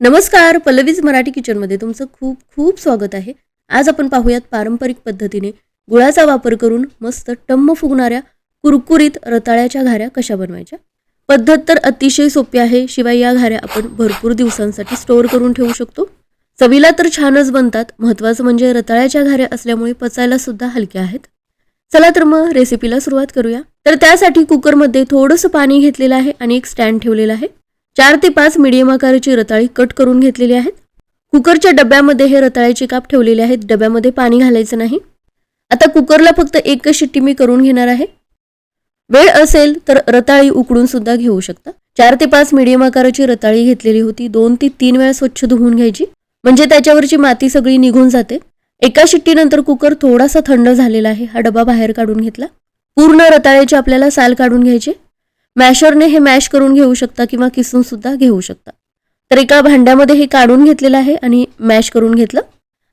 नमस्कार पल्लवीज मराठी किचनमध्ये तुमचं खूप खूप स्वागत आहे. आज आपण पाहूयात पारंपरिक पद्धतीने गुळाचा वापर करून मस्त टम्म फुगणाऱ्या कुरकुरीत रताळ्याच्या घाऱ्या कशा बनवायच्या? पद्धत तर अतिशय सोपी आहे शिवाय या घाऱ्या आपण भरपूर दिवसांसाठी स्टोअर करून ठेवू शकतो. चवीला तर छानच बनतात महत्त्वाचं म्हणजे रताळ्याच्या घाऱ्या असल्यामुळे पचायला सुद्धा हलक्या आहेत. चला तर मग रेसिपीला सुरुवात करूया. तर त्यासाठी कुकरमध्ये थोडंसं पाणी घेतलेलं आहे आणि एक स्टँड ठेवलेला आहे. चार ते पाच मिडियम आकाराची रताळी कट करून घेतलेली आहेत. कुकरच्या डब्यामध्ये हे रताळ्याचे काप ठेवलेले आहेत. डब्यामध्ये पाणी घालायचं नाही. आता कुकरला फक्त एकच शिट्टी मी करून घेणार आहे. वेळ असेल तर रताळी उकडून सुद्धा घेऊ शकता. चार ते पाच मिडियम आकाराची रताळी घेतलेली होती. दोन ते तीन वेळा स्वच्छ धुवून घ्यायची. म्हणजे त्याच्यावरची माती सगळी निघून जाते. एका शिट्टीनंतर कुकर थोडासा थंड झालेला आहे. हा डबा बाहेर काढून घेतला. पूर्ण रताळ्याची आपल्याला साल काढून घ्यायची मॅशरने हे मॅश करून घेऊ शकता किंवा किसून सुद्धा घेऊ शकता. तर एका भांड्यामध्ये हे काढून घेतलेलं आहे आणि मॅश करून घेतलं.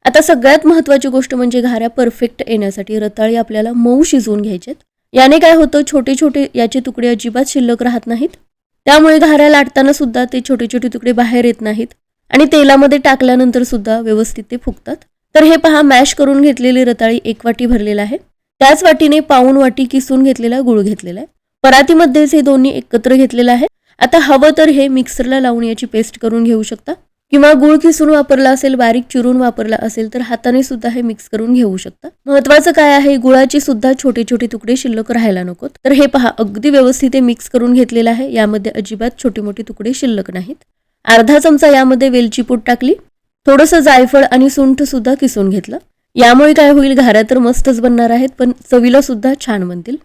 आता सगळ्यात महत्त्वाची गोष्ट म्हणजे घाऱ्या परफेक्ट येण्यासाठी रताळी आपल्याला मऊ शिजवून घ्यायचेत. याने काय होतं छोटे छोटे याचे तुकडे अजिबात शिल्लक राहत नाहीत. त्यामुळे घाऱ्या लाटताना सुद्धा ते छोटे छोटे तुकडे बाहेर येत नाहीत आणि तेलामध्ये टाकल्यानंतर सुद्धा व्यवस्थित ते फुगतात. तर हे पहा मॅश करून घेतलेली रताळी एक वाटी भरलेला आहे. त्याच वाटीने पाऊन वाटी किसून घेतलेला गुळ घेतलेला आहे. परातीमध्येच हे दोन्ही एकत्र घेतलेलं आहे. आता हवं तर हे मिक्सरला लावून याची पेस्ट करून घेऊ शकता. किंवा गुळ किसून वापरला असेल बारीक चिरून वापरला असेल तर हाताने सुद्धा हे मिक्स करून घेऊ शकता. महत्वाचं काय आहे गुळाची सुद्धा छोटे छोटे तुकडे शिल्लक राहायला नकोत. तर हे पहा अगदी व्यवस्थित हे मिक्स करून घेतलेलं आहे. यामध्ये अजिबात छोटे मोठे तुकडे शिल्लक नाहीत. अर्धा चमचा यामध्ये वेलची पूड टाकली. थोडंसं जायफळ आणि सुंठ सुद्धा किसून घेतलं. यामुळे काय होईल घाऱ्या तर मस्तच बनणार आहेत पण चवीला सुद्धा छान बनतील.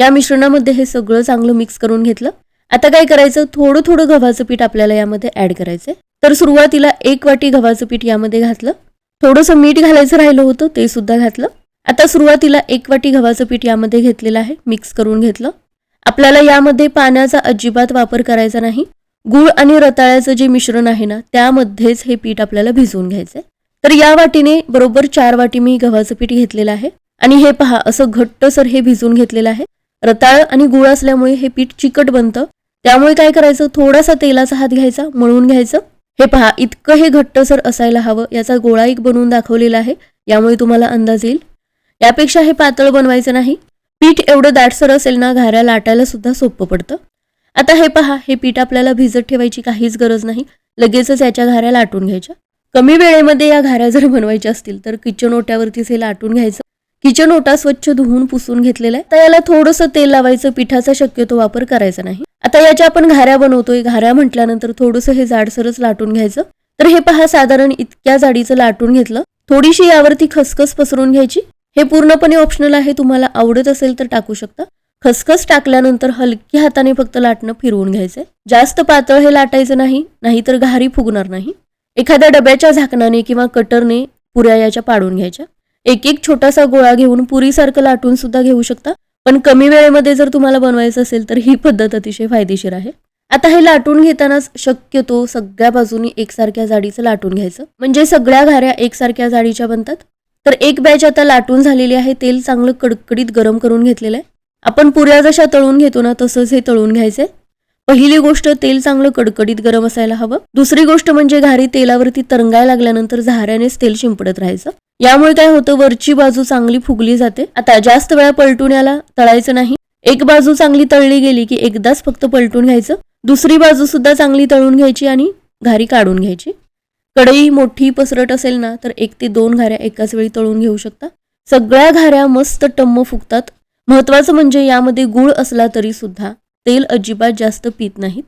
या मिश्रणामध्ये हे सगळं चांगलं मिक्स करून घेतलं. आता काय करायचं? थोडं थोडं गव्हाचं पीठ आपल्याला यामध्ये ऍड करायचंय. तर सुरुवातीला एक वाटी गव्हाचं पीठ यामध्ये घातलं. थोडंसं मीठ घालायचं राहिलं होतं ते सुद्धा घातलं. आता सुरुवातीला एक वाटी गव्हाचं पीठ यामध्ये घेतलेलं आहे मिक्स करून घेतलं. आपल्याला यामध्ये पाण्याचा अजिबात वापर करायचा नाही. गुळ आणि रताळ्याचं जे मिश्रण आहे ना त्यामध्येच हे पीठ आपल्याला भिजवून घ्यायचंय. तर या वाटीने बरोबर चार वाटी मी गव्हाचं पीठ घेतलेलं आहे. आणि हे पहा असं घट्टसर हे भिजवून घेतलेलं आहे. रताळ आणि गुळ असल्यामुळे हे पीठ चिकट बनतं. त्यामुळे काय करायचं? थोडासा तेलाचा हात घ्यायचा मळून घ्यायचं. हे पहा इतकं हे घट्टसर असायला हवं. याचा गोळा एक बनवून दाखवलेला आहे. यामुळे तुम्हाला अंदाज येईल. यापेक्षा हे पातळ बनवायचं नाही. पीठ एवढं दाटसर असेल ना घाऱ्या लाटायला सुद्धा सोपं पडतं. आता हे पहा हे पीठ आपल्याला भिजत ठेवायची काहीच गरज नाही. लगेचच याच्या घाऱ्या लाटून घ्यायच्या. कमी वेळेमध्ये या घाऱ्या जर बनवायच्या असतील तर किचन ओट्यावरतीच हे लाटून घ्यायचं. किचन ओटा स्वच्छ धुवून पुसून घेतलेला आहे. तर याला थोडंसं तेल लावायचं पिठाचा शक्यतो वापर करायचा नाही. आता याच्या आपण घाऱ्या बनवतोय. घाऱ्या म्हटल्यानंतर थोडंसं हे जाडसरच लाटून घ्यायचं. तर हे पहा साधारण इतक्या जाडीचं लाटून घेतलं. थोडीशी यावरती खसखस पसरून घ्यायची. हे पूर्णपणे ऑप्शनल आहे. तुम्हाला आवडत असेल तर टाकू शकता. खसखस टाकल्यानंतर हलक्या हाताने फक्त लाटणं फिरवून घ्यायचंय. जास्त पातळ हे लाटायचं नाही. नाहीतर घारी फुगणार नाही. एखाद्या डब्याच्या झाकणाने किंवा कटरने पुऱ्या याच्या पाडून घ्यायच्या. एक एक छोटासा गोळा घेऊन पुरीसारखं लाटून सुद्धा घेऊ शकता. पण कमी वेळेमध्ये जर तुम्हाला बनवायचं असेल तर ही पद्धत अतिशय फायदेशीर आहे. आता हे लाटून घेतानाच शक्यतो सगळ्या बाजूनी एकसारख्या जाडीचं लाटून घ्यायचं. म्हणजे सगळ्या घाऱ्या एकसारख्या जाडीच्या बनतात. तर एक बॅच आता लाटून झालेली आहे. तेल चांगलं कडकडीत गरम करून घेतलेलं आहे. आपण पुऱ्या जशा तळून घेतो ना तसंच हे तळून घ्यायचंय. पहिली गोष्ट तेल चांगलं कडकडीत गरम असायला हवं. दुसरी गोष्ट म्हणजे घारी तेलावरती तरंगायला लागल्यानंतर झाऱ्यानेच तेल शिंपडत राहायचं. यामुळे काय होतं वरची बाजू चांगली फुगली जाते. आता जास्त वेळा पलटून याला तळायचं नाही. एक बाजू चांगली तळली गेली की एकदाच फक्त पलटून घ्यायचं. दुसरी बाजू सुद्धा चांगली तळून घ्यायची आणि घारी काढून घ्यायची. कढई मोठी पसरट असेल ना तर एक ते दोन घाऱ्या एकाच वेळी तळून घेऊ शकता. सगळ्या घाऱ्या मस्त टम्म फुगतात. महत्वाचं म्हणजे यामध्ये गूळ असला तरी सुद्धा तेल अजिबात जास्त पित नाहीत.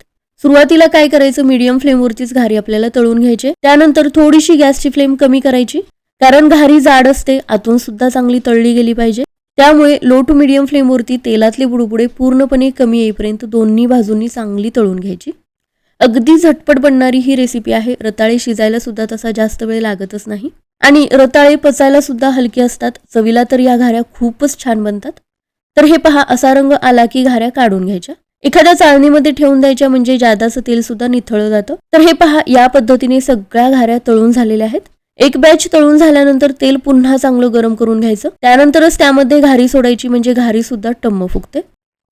सुरुवातीला काय करायचं मीडियम फ्लेमवरतीच घारी आपल्याला तळून घ्यायचे त्यानंतर थोडीशी गॅसची फ्लेम कमी करायची. कारण घारी जाड असते आतून सुद्धा चांगली तळली गेली पाहिजे. त्यामुळे लो टू मिडियम फ्लेमवरती तेलातले बुडबुडे पूर्णपणे कमी येईपर्यंत दोन्ही बाजूंनी चांगली तळून घ्यायची. अगदी झटपट बनणारी ही रेसिपी आहे रताळे शिजायला सुद्धा तसा जास्त वेळ लागतच नाही. आणि रताळे पचायला सुद्धा हलके असतात चवीला तर या घाऱ्या खूपच छान बनतात. तर हे पहा असा रंग आला की घाऱ्या काढून घ्यायच्या. एखाद्या चाळणीमध्ये ठेवून द्यायच्या म्हणजे जादाचं तेल सुद्धा निथळलं जातं. तर हे पहा या पद्धतीने सगळ्या घाऱ्या तळून झालेल्या आहेत. एक बॅच तळून झाल्यानंतर तेल पुन्हा चांगलं गरम करून घ्यायचं. त्यानंतरच त्यामध्ये घारी सोडायची म्हणजे घारी सुद्धा टम्म फुगते.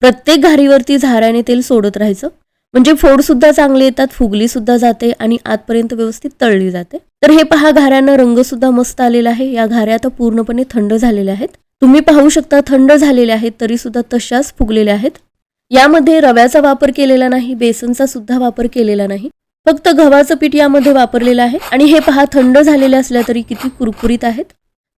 प्रत्येक घारीवरती झाऱ्याने तेल सोडत राहायचं. म्हणजे फोड सुद्धा चांगले येतात फुगली सुद्धा जाते आणि आतपर्यंत व्यवस्थित तळली जाते. तर हे पहा घाऱ्यांना रंग सुद्धा मस्त आलेला आहे. या घाऱ्या आता पूर्णपणे थंड झालेल्या आहेत. तुम्ही पाहू शकता थंड झालेल्या आहेत तरी सुद्धा तशाच फुगलेल्या आहेत. यामध्ये रव्याचा वापर केलेला नाही बेसनचा सुद्धा वापर केलेला नाही. फक्त गव्हाचं पीठ यामध्ये वापरलेलं आहे. आणि हे पहा थंड झालेले असल्या तरी किती कुरकुरीत आहेत.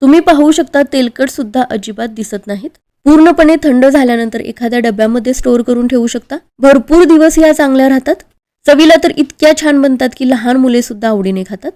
तुम्ही पाहू शकता तेलकट सुद्धा अजिबात दिसत नाहीत. पूर्णपणे थंड झाल्यानंतर एखाद्या डब्यामध्ये स्टोअर करून ठेवू शकता. भरपूर दिवस या चांगल्या राहतात. चवीला तर इतक्या छान बनतात की लहान मुले सुद्धा आवडीने खातात.